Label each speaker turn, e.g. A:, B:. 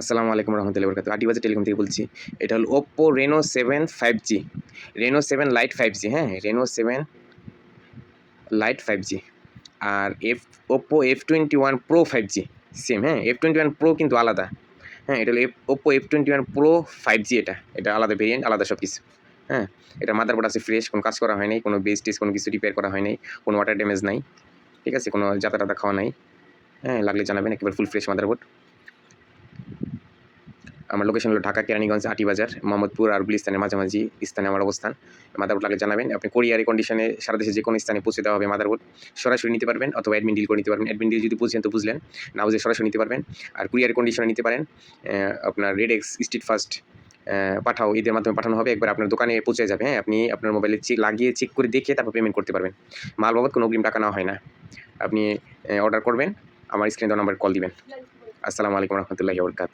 A: আসসালামু আলাইকুম রহমতুল্লাহ বরকাত আটি বাজার টেলিকম থেকে বলছি, এটা হলো Oppo Reno seven five G Reno seven lite five G হ্যাঁ Reno seven lite five G আর F Oppo F twenty one pro five G same হ্যাঁ এফ টোয়েন্টি ওয়ান প্রো কিন্তু আলাদা। হ্যাঁ এটা হলো F Oppo F twenty one pro five G এটা। এটা আলাদা ভেরিয়েন্ট আলাদা সব কিছু হ্যাঁ এটা মাদার মাদারবোর্ড আছে ফ্রেশ কোনো কাজ করা হয়নি কোনো বেস টেস কোনো কিছু রিপেয়ার করা হয়নি কোনো ওয়াটার ড্যামেজ নাই, ঠিক আছে? কোনো যাতা টাতা খাওয়া নাই হ্যাঁ লাগলে জানাবেন, একেবারে ফুল ফ্রেশ মাদারবোর্ড আমার লোকেশন হলো ঢাকা, কেরানীগঞ্জ আটি বাজার মোহাম্মদপুর আর গুলিস্তানের মাঝামাঝি স্থানে আমার অবস্থান। মাদারবোর্ড লাগলে জানাবেন। আপনি কোরিয়ারে কন্ডিশনে সারা দেশে যে কোনো স্থানে পৌঁছে দেওয়া হবে মাদারবোর্ড সরাসরি নিতে পারবেন অথবা অ্যাডমিন ডিল করে নিতে পারবেন। অ্যাডমিন ডিল যদি বুঝছেন তো বুঝলেন। না বুঝে সরাসরি নিতে পারবেন আর কুরিয়ার কন্ডিশনে নিতে পারেন আপনার red x street first Pathao. ঈদের মাধ্যমে পাঠানো হবে। একবার আপনার দোকানে পৌঁছে যাবে। হ্যাঁ আপনি আপনার মোবাইলে চেক লাগিয়ে চেক করে দেখে তারপর পেমেন্ট করতে পারবেন। মাল বাবদ কোনো অগ্রিম টাকা নেওয়া হয় না। আপনি অর্ডার করবেন। আমার স্ক্রিনে দেওয়া নাম্বার কল দিবেন। আসসালামু আলাইকুম রহমতুল্লাহি বরকাত